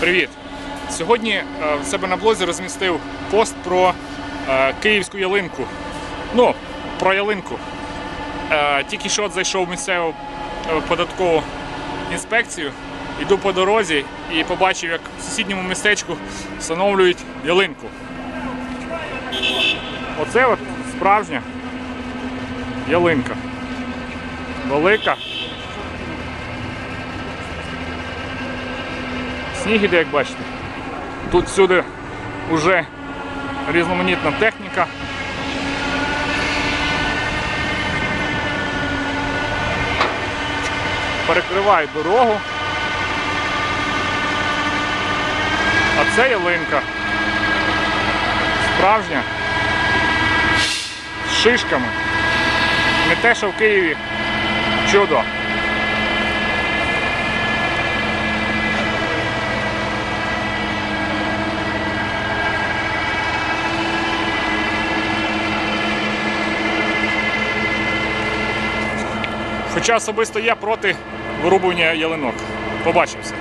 Привіт! Сьогодні е, в себе на блозі розмістив пост про е, київську ялинку. Ну, про ялинку. Е, Тільки що зайшов в місцеву податкову інспекцію, йду по дорозі і побачив, як в сусідньому містечку встановлюють ялинку. Оце от справжня ялинка. Велика. Сніг іде, як бачите. Тут всюди вже різноманітна техніка. Перекривають дорогу. А це ялинка. Справжня. З шишками. Не те, що в Києві чудо. Хоча особисто я проти вирубування ялинок. Побачимося.